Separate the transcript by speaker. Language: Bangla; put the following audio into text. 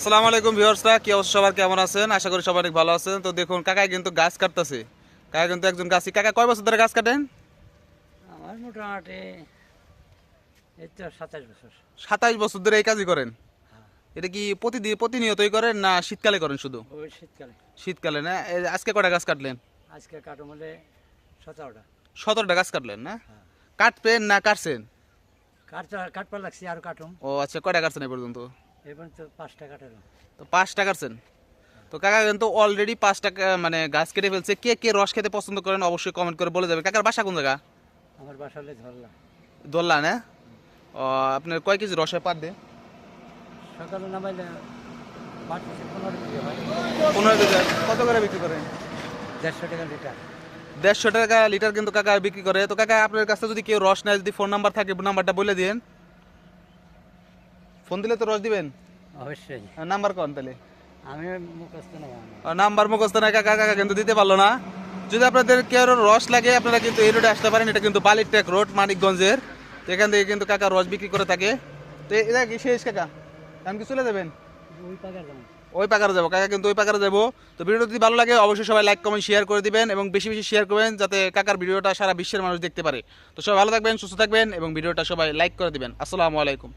Speaker 1: আসসালামু আলাইকুম ভিউয়ার্সরা কি অবস্থা সবার? কেমন আছেন? আশা করি সবাই অনেক ভালো আছেন। তো দেখুন কাকা কিন্তু গাছ কাটতেছে। কাকা কিন্তু একজন গাছি। কাকা কয় বছর ধরে গাছ কাটেন?
Speaker 2: আমার মোটামুটি সাতাশ বছর।
Speaker 1: সাতাইশ বছর ধরে এই কাজই করেন? এটা কি প্রতিদিন প্রতিনিয়তই করেন না শীতকালে করেন শুধু?
Speaker 2: ওই শীতকালে।
Speaker 1: শীতকালে না? আজকে কটা গাছ কাটলেন?
Speaker 2: আজকে কাটো মলে সতেরোটা।
Speaker 1: সতেরোটা গাছ কাটলেন না? কাটবেন না কাটছেন?
Speaker 2: কাটতে কাটবার লাগছে আর কাটুম
Speaker 1: ও আচ্ছা কয়টা কাটছেন এই পর্যন্ত?
Speaker 2: তো পাঁচটা কাটালাম
Speaker 1: তো পাঁচটা কাটছেন তো কাকা কিন্তু অলরেডি পাঁচটা কা- মানে গাছ কেটে ফেলছে। কে কে রস খেতে পছন্দ করেন অবশ্যই কমেন্ট করে বলে যাবেন। কাকার বাসা কোন জায়গা?
Speaker 2: আমার বাসালে ধরলাম
Speaker 1: দোল্লা না? ও আপনার কয় কেজি রস পার ডে?
Speaker 2: সকালে নামাইলে পনেরো কেজি।
Speaker 1: কত করে বিক্রি করেন
Speaker 2: দেড়শো টাকা লিটার।
Speaker 1: দেড়শো টাকা লিটার কিন্তু কাকা বিক্রি করে। তো কাকা আপনার কাছে যদি কেউ রস নেয় যদি ফোন নাম্বার থাকে নাম্বারটা বলে দিন ফোন দিলে তো রস দিবেন?
Speaker 2: অবশ্যই।
Speaker 1: নাম্বার কোন তাহলে?
Speaker 2: আমি মুখস্থ নাই
Speaker 1: নাম্বার মুখস্থ না কাকা কাকা কিন্তু দিতে পারল না। যদি আপনাদের কেউ রস লাগে আপনারা কিন্তু এই রোডে আসতে পারেন। এটা কিন্তু বালিরটেক রোড মানিকগঞ্জের। এখান থেকে কিন্তু কাকা রস বিক্রি করে থাকে। তো এটা কি শেষ কাকা? আমি কি চলে যাবেন?
Speaker 2: ওই পাকার দাম
Speaker 1: ওই পাকারে যাব কাকা কিন্তু ওই পাকারে যাব। তো ভিডিওটা যদি ভালো লাগে অবশ্যই সবাই লাইক কমেন্ট শেয়ার করে দিবেন এবং বেশি বেশি শেয়ার করবেন যাতে কাকার ভিডিওটা সারা বিশ্বের মানুষ দেখতে পারে। তো সবাই ভালো থাকবেন সুস্থ থাকবেন এবং ভিডিওটা সবাই লাইক করে দিবেন। আসসালামু আলাইকুম।